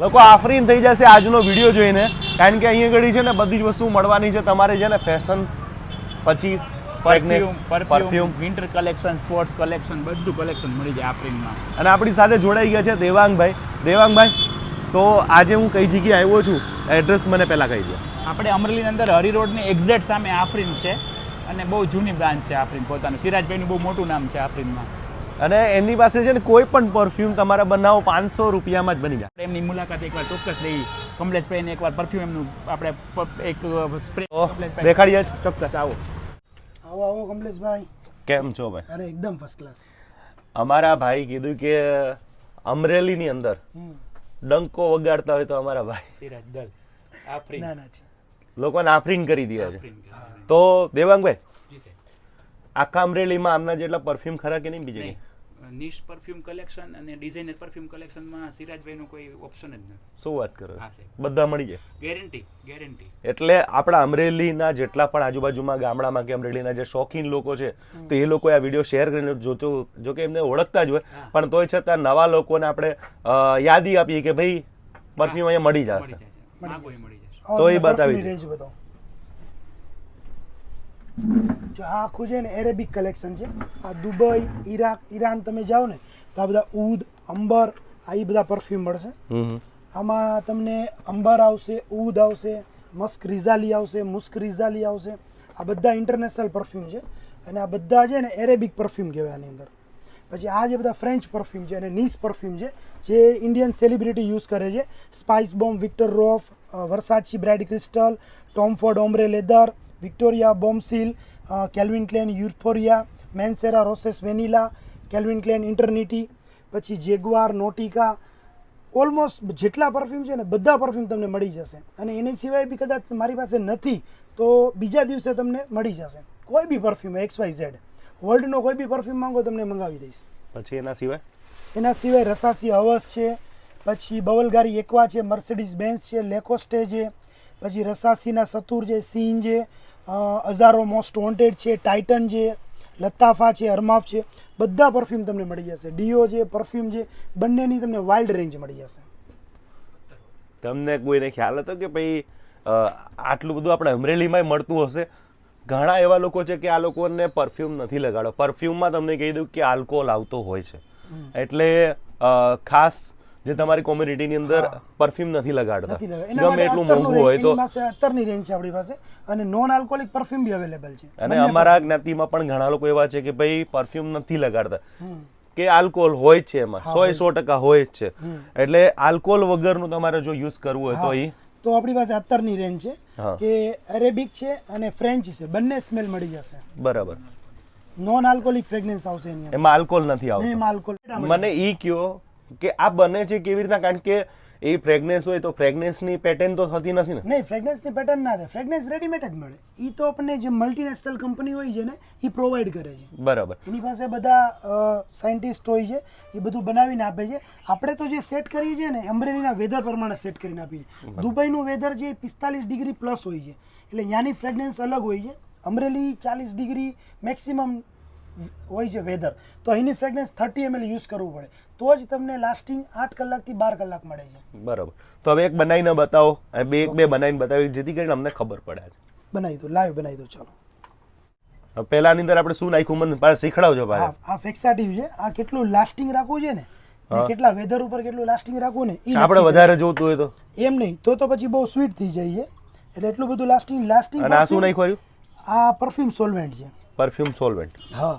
લોકો આફરીન થઈ જશે આજનો વીડિયો જોઈને. કારણ કે અહીંયા ઘડી છે ને બધી જ વસ્તુ મળવાની છે તમારે છે ને ફેશન પછી perfume winter collection sports collection બધું કલેક્શન મળી જાય આફરીનમાં. અને આપણી સાથે જોડાઈ ગયા છે દેવાંગભાઈ. દેવાંગભાઈ તો આજે હું કઈ જગ્યાએ આવ્યો છું? એડ્રેસ મને પહેલાં કહી દો. આપણે અમરેલીની અંદર હરી રોડની એક્ઝેક્ટ સામે આફરીન છે અને બહુ જૂની બ્રાન્ચ છે આફરીન પોતાનું. સિરાજભાઈનું બહુ મોટું નામ છે આફરીનમાં. અને એમની પાસે છે ને કોઈ પણ પરફ્યુમ તમારે બનાવો પાંચસો રૂપિયામાં જ બની જાય. એમની મુલાકાત એકવાર ચોક્કસ લઈ. કમલેશભાઈને એકવાર પરફ્યુમ એમનું આપણે એક સ્પ્રે દેખાડીએ. ચોક્કસ આવો. આવો આવો કમલેશભાઈ. કેમ છો ભાઈ? અરે એકદમ ફર્સ્ટ ક્લાસ અમારા ભાઈ કીધું કે અમરેલીની અંદર ડંકો વગાડતા હોય તો અમારા ભાઈ. સિરાજ દલ આફરીન. ના ના છે. લોકોને આફરીન કરી દીધા છે. તો દેવાંગભાઈ આખા અમરેલીમાં આમના જેટલા પરફ્યુમ ખરા કે નહીં બીજે નિશ પરફ્યુમ કલેક્શન અને ડિઝાઇનર પરફ્યુમ કલેક્શનમાં સિરાજભાઈનો કોઈ ઓપ્શન જ નથી. શું વાત કરો? હા સાહેબ. બધા મળી જાય? ગેરંટી ગેરંટી એટલે આપણા અમરેલીના જેટલા પણ આજુબાજુમાં ગામડામાં કે અમરેલીના જે શોખીન લોકો છે તો એ લોકો આ વીડિયો શેર કરીને જોતો જો કે એમને ઓળખતા જ હોય પણ તોય છતાં નવા લોકોને આપણે યાદી આપીએ કે ભાઈ પરફ્યુમ અહીંયા મળી જશે. મળી જશે. તો એ બતાવી રેન્જ બતાવો. જો આ આખું છે ને એરેબિક કલેક્શન છે. આ દુબઈ ઈરાક ઈરાન તમે જાઓ ને તો આ બધા ઉદ અંબર આ એ બધા પરફ્યુમ મળશે. આમાં તમને અંબર આવશે ઉદ આવશે મસ્ક રિઝાલી આવશે મુસ્ક રિઝાલી આવશે. આ બધા ઇન્ટરનેશનલ પરફ્યુમ છે. અને આ બધા છે ને એરેબિક પરફ્યુમ કહેવાય આની અંદર. પછી આ જે બધા ફ્રેન્ચ પરફ્યુમ છે અને નીસ પરફ્યુમ છે જે ઇન્ડિયન સેલિબ્રિટી યુઝ કરે છે. Spice bomb Viktor Rolf Versace bright crystal Tom Ford ombre leather Victoria bombshell Calvin Klein euphoria Mancera roses vanilla Calvin Klein eternity પછી જેગુઆર નોટિકા ઓલમોસ્ટ જેટલા perfume છે ને બધા perfume તમને મળી જશે. અને એની સિવાય બી કદાચ મારી પાસે નથી તો બીજા દિવસે તમને મળી જશે. કોઈ બી પરફ્યુમ એક્સ વાય ઝેડ વર્લ્ડનો કોઈ બી પરફ્યુમ માંગો તમને મંગાવી દઈશ. પછી એના સિવાય? એના સિવાય રસાસી હવસ છે પછી બવલગારી એકવા છે મર્સિડીઝ બેન્સ છે લેકોસ્ટે છે પછી રસાસીના સતુર છે સીન છે અ, હઝારો મોસ્ટ વોન્ટેડ છે ટાઇટન છે લતાફા છે અરમાફ છે બધા પરફ્યુમ તમને મળી જશે. ડીઓ છે પરફ્યુમ છે બંનેની તમને વાઇલ્ડ રેન્જ મળી જશે. તમને કોઈને ખ્યાલ હતો કે ભાઈ આટલું બધું આપણે અમરેલીમાં મળતું હશે? ઘણા એવા લોકો છે કે આ લોકોને પરફ્યુમ નથી લગાડો. પરફ્યુમમાં તમને કહી દઉં કે આલ્કોહોલ આવતો હોય છે. એટલે ખાસ જે તમારી કોમ્યુનિટીની અંદર પરફ્યુમ નથી લગાડતા. ગમે એટલું મોંઘું હોય તો અત્તરની રેન્જ છે આપણી પાસે. અને નોન આલ્કોહોલિક પરફ્યુમ બી અવેલેબલ છે. અને અમારા જ્ઞાતિમાં પણ ઘણા લોકો એવા છે કે ભાઈ પરફ્યુમ નથી લગાડતા. કે આલ્કોહોલ હોય છે એમાં. સો સો ટકા હોય જ છે. એટલે આલ્કોહોલ વગરનું તમારે જો યુઝ કરવું હોય તો એ તો આપણી પાસે અત્તરની રેન્જ છે કે અરેબિક છે અને ફ્રેન્ચ છે. બંને સ્મેલ મળી જશે. બરાબર. નોન આલ્કોહોલિક ફ્રેગ્રન્સ આવશે એની એમાં આલ્કોહોલ નથી આવતો. એમાં alcohol મને ઈ કયો કે આ બને છે કેવી રીતના? કારણ કે એ ફ્રેગનેન્સ હોય તો ફ્રેગ્નેન્સની પેટર્ન તો થતી નથી ને? નહીં ફ્રેગ્રન્સની પેટર્ન ના થાય. ફ્રેગનેન્સ રેડીમેડ જ મળે. એ તો આપણને જે મલ્ટીનેશનલ કંપની હોય છે ને એ પ્રોવાઈડ કરે છે. બરાબર. એની પાસે બધા સાયન્ટિસ્ટ હોય છે એ બધું બનાવીને આપે છે. આપણે તો જે સેટ કરીએ છીએ ને અમરેલીના વેધર પ્રમાણે સેટ કરીને આપીએ છીએ. દુબઈનું વેધર જે પિસ્તાલીસ ડિગ્રી પ્લસ હોય છે. એટલે ત્યાંની ફ્રેગનેન્સ અલગ હોય છે. અમરેલી ચાલીસ ડિગ્રી મેક્સિમમ હોય છે વેધર તો અહીંની ફ્રેગરન્સ થર્ટી એમએલ યુઝ કરવું પડે. તો જ તમને લાસ્ટિંગ આઠ કલાકથી બાર કલાક મળે છે. બરાબર. તો હવે એક બનાવીને બતાવો. બે એક બે બનાવીને બતાવી જેથી કરીને અમને ખબર પડે બનાવી દો લાઈવ બનાવી દો ચાલો. પહેલાની અંદર આપણે શું નાખ્યું મને પાછા શીખડાવજો પાછા. આ ફેક્સાટિવ છે. આ કેટલું લાસ્ટિંગ રાખવું છે ને? કેટલા વેધર ઉપર કેટલું લાસ્ટિંગ રાખવું ને આપણે વધારે જોતું હોય તો. એમ નહીં તો તો પછી બહુ સ્વીટ થઈ જાય છે. એટલે એટલું બધું લાસ્ટિંગ લાસ્ટિંગ અને આ શું નાખ્યું આ પરફ્યુમ સોલ્વેન્ટ છે. પરફ્યુમ સોલ્વેન્ટ હા.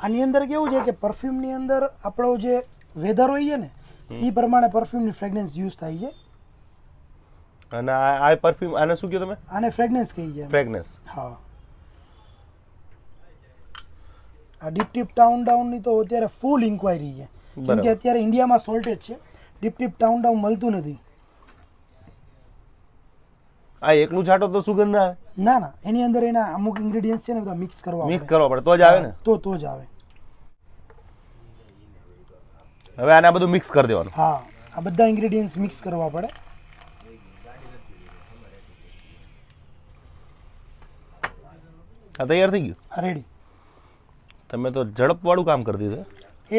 આની અંદર કેવું છે કે પરફ્યુમની અંદર આપણો જે વેધર હોય છે ને એ પ્રમાણે પરફ્યુમની ફ્રેગ્રન્સ યુઝ થાય છે. અને આ પરફ્યુમ આને શું કહ્યું તમે? આને ફ્રેગ્રન્સ કહી છે ફ્રેગનેન્સ હા. આ ડીપ ટીપ ટાઉન ડાઉનની તો અત્યારે ફૂલ ઇન્ક્વાયરી છે. કેમ કે અત્યારે ઇન્ડિયામાં સોલ્ટેજ છે. ડીપ ટીપ ટાઉન ડાઉન મળતું નથી. આ એકલું છાંટો તો સુગંધ આવે? ના ના. એની અંદર એના અમુક ઇન્ગ્રેડિયન્ટ્સ છે ને બધા મિક્સ કરવા મિક્સ કરવા પડે. તો જ આવે ને? તો તો જ આવે. હવે આને બધું મિક્સ કરી દેવાનું. હા આ બધા ઇન્ગ્રેડિયન્ટ્સ મિક્સ કરવા પડે. આ તૈયાર થઈ ગયું? રેડી તમે તો ઝડપવાળું કામ કરી દીધું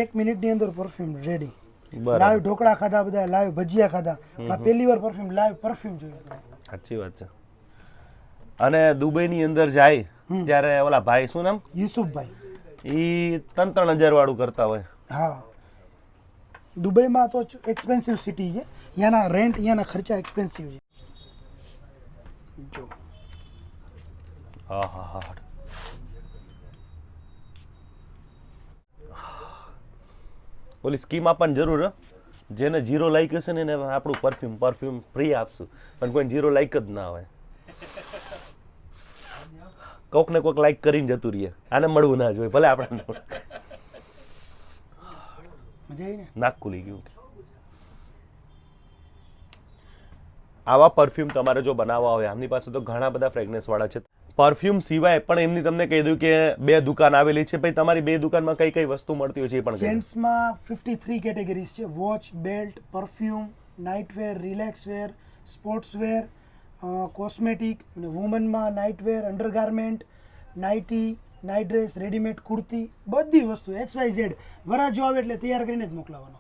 એક મિનિટની અંદર પરફ્યુમ રેડી. લાઈવ ઢોકળા ખાધા બધા લાઈવ ભજીયા ખાધા. આ પહેલી વાર પરફ્યુમ લાઈવ પરફ્યુમ જોયું સાચી વાત છે. અને દુબઈની અંદર જાય ત્યારે ઓલા ભાઈ શું નામ? યુસુફભાઈ. એ ત્રણ ત્રણ હજાર વાળું કરતા હોય. હા. દુબઈમાં તો એક્સપેન્સિવ સિટી છે. ત્યાંના રેન્ટ ત્યાંના ખર્ચા એક્સપેન્સિવ છે. જો. ઓલી સ્કીમ આપવાની જરૂર. જેને જીરો લાઈક હશે ને એને આપણું પરફ્યુમ પરફ્યુમ ફ્રી આપશું. પણ કોઈ જીરો લાઈક જ ના હોય. કોક ને કોક લાઈક કરીને જતું રહીએ. આને મળવું ના જોઈએ, ભલે આપણે મજા આવી ને નાક ખુલી ગયું. આવા પરફ્યુમ તમારે જો બનાવવા હોય આમની પાસે તો ઘણા બધા ફ્રેગનેન્સવાળા છે. પરફ્યુમ સિવાય પણ એમની તમને કહી દઉં કે બે દુકાન આવેલી છે. ભાઈ તમારી બે દુકાનમાં કઈ કઈ વસ્તુ મળતી હોય છે એ પણ જેન્ટ્સમાં ફિફ્ટી થ્રી કેટેગરીઝ છે. Watch belt perfume nightwear relaxwear sportswear cosmetic અને વુમનમાં nightwear undergarment nightie night dress readymade kurti બધી વસ્તુ એક્સ વાય ઝેડ વરા જો આવે એટલે તૈયાર કરીને જ મોકલાવાનો.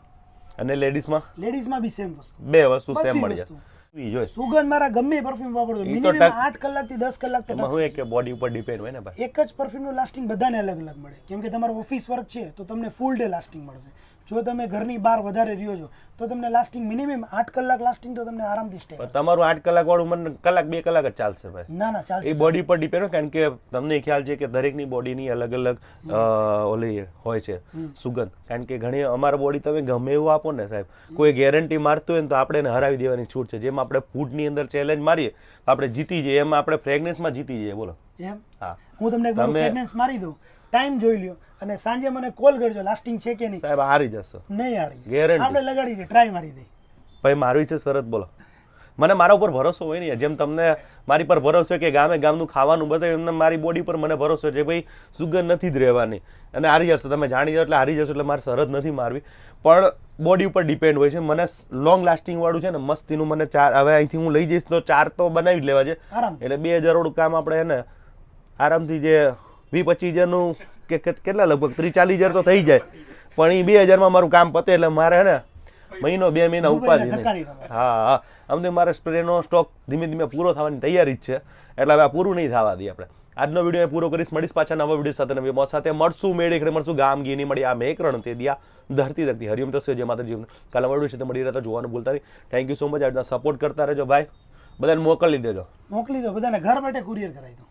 અને લેડીઝમાં? લેડીઝમાં બી સેમ વસ્તુ. બે વસ્તુ સેમ મળી જાય. સુગંધ મારા ગમે પરફ્યુમ વાપરો મિનિમમ ટક- આઠ કલાકથી દસ કલાક તો હું શું કે બોડી ઉપર ડિપેન્ડ હોય ને ભાઈ. એક જ પરફ્યુમનું લાસ્ટિંગ બધાને અલગ અલગ મળે. કેમ કે તમારો ઓફિસ વર્ક છે તો તમને ફૂલ ડે લાસ્ટિંગ મળશે. જો તમે ઘરની બહાર વધારે રહ્યો છો તો તમને લાસ્ટિંગ મિનિમમ આઠ કલાક લાસ્ટિંગ તો તમને આરામથી સ્ટે તમારું આઠ કલાક વાળું મને કલાક બે કલાક જ ચાલશે ભાઈ. ના ના એ બોડી પર ડિપેન્ડ કારણ કે તમને ખ્યાલ છે કે દરેકની બોડીની અલગ અલગ ઓલી હોય છે સુગંધ. કારણ કે ઘણી અમારા બોડી તમે ગમે એવું આપો ને સાહેબ કોઈ ગેરંટી મારતું હોય ને તો આપણે એને હરાવી દેવાની છૂટ છે. જેમ આપણે ફૂડની અંદર ચેલેન્જ મારીએ આપણે જીતી જઈએ એમ આપણે ફ્રેગનેન્સમાં જીતી જઈએ બોલો. એમ? હા. હું તમને ફ્રેગ્રન્સ મારી દઉં. ટાઈમ જોઈ લ્યો. અને સાંજે મને કોલ કરજો લાસ્ટિંગ છે કે નહીં? સાહેબ હારી જશો. નહીં હારી. ગેરંટી આપણે લગાડી દે ટ્રાય મારી દે. ભાઈ મારું છે શરત બોલો. મને મારા ઉપર ભરોસો હોય નહીં. જેમ તમને મારી પર ભરોસો કે ગામે ગામનું ખાવાનું બધું એમને મારી બોડી પર મને ભરોસો છે ભાઈ સુગર નથી જ રહેવાની. અને હારી જશો. તમે જાણી જાઓ એટલે હારી જશો એટલે મારે શરત નથી મારવી. પણ બોડી ઉપર ડિપેન્ડ હોય છે. મને લોંગ લાસ્ટિંગ વાળું છે ને મસ્તીનું મને ચાર હવે અહીંથી હું લઈ જઈશ તો ચાર તો બનાવી જ લેવા છે. એટલે બે હજાર કામ આપણે એને આરામથી જે વી પચીસ હજારનું કે કેટલા લગભગ ત્રીસ ચાલીસ હજાર તો થઈ જાય. પણ એ બે હજારમાં મારું કામ પતે એટલે મારે હે ને મહિનો બે મહિના ઉપાધિ નહીં. હા હા. અમને મારે સ્પ્રેનો સ્ટોક ધીમે ધીમે પૂરો થવાની તૈયારી જ છે. એટલે હવે આ પૂરું નહીં થવા દઈએ આપણે. આજનો વીડિયો પૂરો કરીશ. મળીશ પાછા નવા વીડિયો સાથે નવી મોત સાથે. મળશું મેળે ખડે મળશું ગામ ગીની મળી આ મેક રણ તે દિયા ધરતી ધરતી. હરિયમ તસ્ય. જે માતાજી. કાલે મળ્યું છે તો મળી રહેતા જોવાનું ભૂલતા નહીં. થેન્ક યુ સો મચ આજના સપોર્ટ કરતા રહેજો ભાઈ. બધાને મોકલી દેજો. મોકલી દો. બધાને ઘર માટે કુરિયર કરાવી દો.